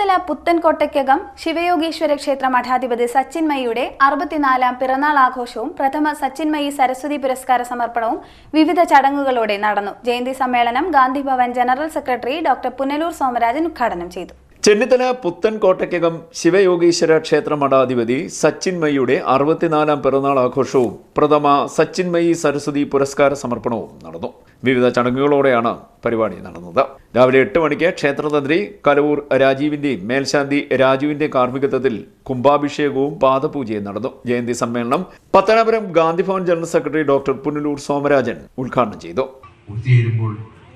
ചെന്നിത്തല പുത്തൻകോട്ടയ്ക്കകം ശിവയോഗീശ്വര ക്ഷേത്ര മഠാധിപതി സച്ചിൻമയിയുടെ അറുപത്തിനാലാം പിറന്നാൾ ആഘോഷവും പ്രഥമ സച്ചിൻമയി സരസ്വതി പുരസ്കാര സമർപ്പണവും വിവിധ ചടങ്ങുകളോടെ നടന്നു. ജയന്തി സമ്മേളനം Gandhibhavan general secretary doctor Punalur Somarajan ഉദ്ഘാടനം ചെയ്തു. ചെന്നിത്തല പുത്തൻ കോട്ടയ്ക്കകം ശിവയോഗീശ്വര ക്ഷേത്ര മഠാധിപതി സച്ചിൻമയിയുടെ അറുപത്തിനാലാം പിറന്നാൾ ആഘോഷവും പ്രഥമ സച്ചിൻമയി സരസ്വതി പുരസ്കാര സമർപ്പണവും നടന്നു. വിവിധ ചടങ്ങുകളോടെയാണ് പരിപാടി നടന്നത്. രാവിലെ എട്ട് മണിക്ക് ക്ഷേത്രതന്ത്രി കലവൂർ രാജീവിന്റെയും മേൽശാന്തി രാജുവിന്റെ കാർമ്മികത്വത്തിൽ കുംഭാഭിഷേകവും പാദപൂജയും നടന്നു. ജയന്തി സമ്മേളനം Pathanapuram Gandhibhavan general secretary doctor Punalur Somarajan ഉദ്ഘാടനം ചെയ്തു.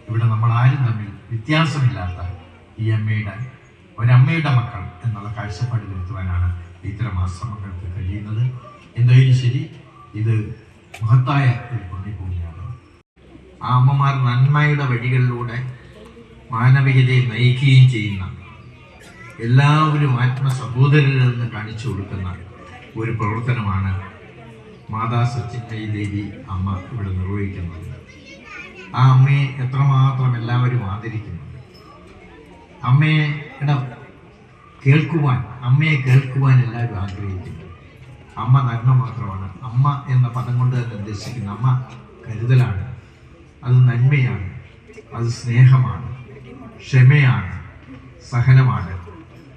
ഇവിടെ നമ്മൾ ആരും തമ്മിൽ വ്യത്യാസമില്ലാത്ത ഈ അമ്മയുടെ ഒരമ്മയുടെ മക്കൾ എന്നുള്ള കാഴ്ചപ്പാട് വരുത്തുവാനാണ് ഇത്തരം ആശ്രമങ്ങൾക്ക് കഴിയുന്നത്. എന്തായാലും ശരി ഇത് മഹത്തായ ഒരു പുണ്യഭൂമിയാണ് ആ അമ്മമാർ നന്മയുടെ വഴികളിലൂടെ മാനവികതയെ നയിക്കുകയും ചെയ്യുന്ന എല്ലാവരും ആത്മസഹോദരരിൽ നിന്ന് കാണിച്ചു കൊടുക്കുന്ന ഒരു പ്രവർത്തനമാണ് മാതാ സച്ചിന്മയി ദേവി അമ്മ ഇവിടെ നിർവഹിക്കുന്നത്. ആ അമ്മയെ എത്രമാത്രം എല്ലാവരും ആദരിക്കുന്നുണ്ട് അമ്മയുടെ കേൾക്കുവാൻ അമ്മയെ കേൾക്കുവാൻ എല്ലാവരും ആഗ്രഹിക്കുന്നു. അമ്മ നന്മ മാത്രമാണ്. അമ്മ എന്ന പദം കൊണ്ട് തന്നെ ഉദ്ദേശിക്കുന്ന അമ്മ കരുതലാണ്. അത് നന്മയാണ്. അത് സ്നേഹമാണ്. ക്ഷമയാണ്. സഹനമാണ്.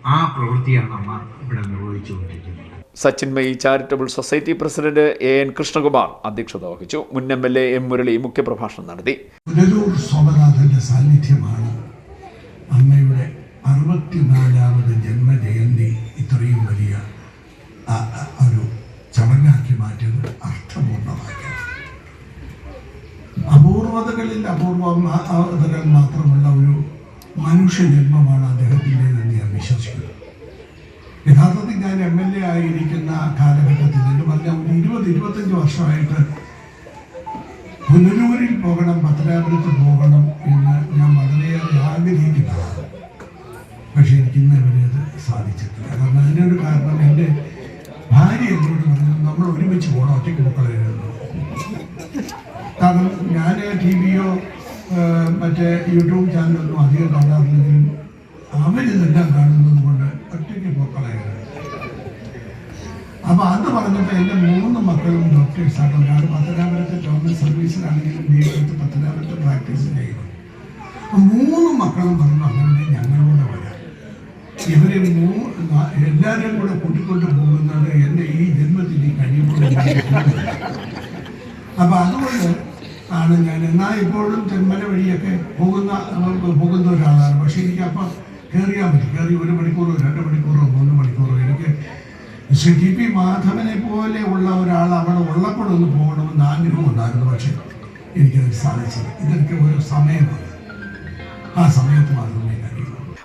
ആ പ്രവൃത്തിയാണ് അമ്മ ഇവിടെ നിർവഹിച്ചുകൊണ്ടിരിക്കുന്നത്. Sachinmayi charitable society president A N Krishnakumar അധ്യക്ഷത വഹിച്ചു. മുൻ M L A M Murali മുഖ്യപ്രഭാഷണം നടത്തി. പുനലൂർ സോമനാഥന്റെ സാന്നിധ്യമാണ് അമ്മയുടെ അറുപത്തിനാലാമത് ജന്മജയന്തി ഇത്രയും വലിയ ഒരു ചടങ്ങാക്കി മാറ്റിയത് അർത്ഥപൂർണമാക്കി. അപൂർവതകളിൽ അപൂർവതകൾ മാത്രമുള്ള ഒരു മനുഷ്യജന്മമാണ് അദ്ദേഹത്തിന്റെ തന്നെ ഞാൻ വിശ്വസിക്കുന്നു. യഥാർത്ഥത്തിൽ ഞാൻ എം എൽ എ ആയിരിക്കുന്ന കാലഘട്ടത്തിൽ എന്ന് പറഞ്ഞാൽ ഒരു ഇരുപത് ഇരുപത്തഞ്ച് വർഷമായിട്ട് പുനലൂരിൽ പോകണം പത്തനാപുരത്ത് പോകണം എന്ന് ഞാൻ വളരെയേറെ ആഗ്രഹിക്കുന്നതാണ്. പക്ഷെ എനിക്ക് ഇന്ന് അത് സാധിച്ചിട്ടില്ല. കാരണം അതിനൊരു കാരണം എന്റെ ഭാര്യ എന്നോട് പറഞ്ഞു നമ്മൾ ഒരുമിച്ച് പോകണം ഒറ്റയ്ക്ക് മക്കളായിരുന്നു കാരണം ഞാൻ ടി വിയോ മറ്റേ യൂട്യൂബ് ചാനലൊന്നും അധികം കാണാറില്ലെങ്കിലും അവരിതെല്ലാം കാണുന്നത് കൊണ്ട് ഒറ്റയ്ക്ക് പോക്കളായിരുന്നു അപ്പൊ അത് പറഞ്ഞപ്പോൾ എന്റെ മൂന്ന് മക്കളും ഡോക്ടേഴ്സാണ് ഒരാൾ പത്തനാപുരത്ത് ഗവൺമെന്റ് സർവീസിലാണെങ്കിലും വീട്ടിലത്ത് പത്തനാപുരത്ത് പ്രാക്ടീസ് ചെയ്യുന്നു. മൂന്ന് മക്കളും പറഞ്ഞു അങ്ങനെ ഞങ്ങളോട് വരാം. ഇവരെ എല്ലാവരെയും കൂടെ കൂട്ടിക്കൊണ്ട് പോകുന്നത് എന്റെ ഈ ജന്മത്തിൽ ഈ അപ്പൊ അതുകൊണ്ട് ആണ് ഞാൻ എന്നാ ഇപ്പോഴും തെന്മല വഴിയൊക്കെ പോകുന്ന പോകുന്ന ഒരാളാണ്. പക്ഷെ എനിക്ക് അപ്പം കയറിയാൽ മതി. കയറി ഒരു മണിക്കൂറോ രണ്ട് മണിക്കൂറോ മൂന്ന് മണിക്കൂറോ. എനിക്ക് ശ്രീ ടി പി മാധവനെ പോലെ ഉള്ള ഒരാൾ അവിടെ ഉള്ളപ്പോഴൊന്ന് പോകണമെന്ന് ആഗ്രഹം ഉണ്ടായിരുന്നു പക്ഷെ എനിക്കത് സാധിച്ചില്ല. ഇതൊക്കെ ഒരു സമയമാണ്. ആ സമയത്ത് കഴിയൂ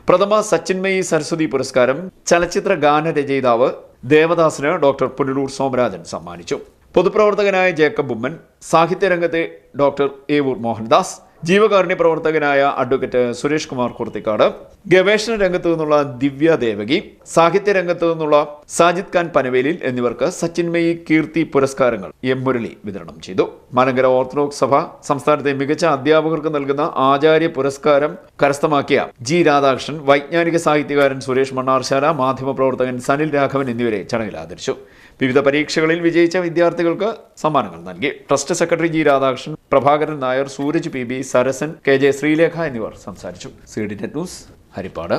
പ്രഥമ സച്ചിന്മയി സരസ്വതി പുരസ്കാരം ചലച്ചിത്ര ഗാനരചയിതാവ് ദേവദാസിന് ഡോക്ടർ പുനലൂർ സോമരാജൻ സമ്മാനിച്ചു. പൊതുപ്രവർത്തകനായ ജേക്കബ് ഉമ്മൻ സാഹിത്യരംഗത്തെ ഡോക്ടർ ഏവൂർ മോഹൻദാസ് ജീവകാരുണ്യ പ്രവർത്തകനായ അഡ്വക്കേറ്റ് സുരേഷ് കുമാർ കുർത്തിക്കാട് ഗവേഷണ രംഗത്തു നിന്നുള്ള ദിവ്യ ദേവകി സാഹിത്യ രംഗത്തു നിന്നുള്ള സാജിദ് ഖാൻ പനവേലിൽ എന്നിവർക്ക് സച്ചിൻമയി കീർത്തി പുരസ്കാരങ്ങൾ എം മുരളി വിതരണം ചെയ്തു. മലങ്കര ഓർത്തഡോക്സ് സഭ സംസ്ഥാനത്തെ മികച്ച അധ്യാപകർക്ക് നൽകുന്ന ആചാര്യ പുരസ്കാരം കരസ്ഥമാക്കിയ ജി രാധാകൃഷ്ണൻ വൈജ്ഞാനിക സാഹിത്യകാരൻ സുരേഷ് മണ്ണാർശാല മാധ്യമ പ്രവർത്തകൻ സനിൽ രാഘവൻ എന്നിവരെ ചടങ്ങിൽ ആദരിച്ചു. വിവിധ പരീക്ഷകളിൽ വിജയിച്ച വിദ്യാർത്ഥികൾക്ക് സമ്മാനങ്ങൾ നൽകി. Trust secretary G Radhakrishnan Prabhakaran Nair Sooraj P B Sarasan K J Sreelekha എന്നിവർ സംസാരിച്ചു. C D net news Harippad.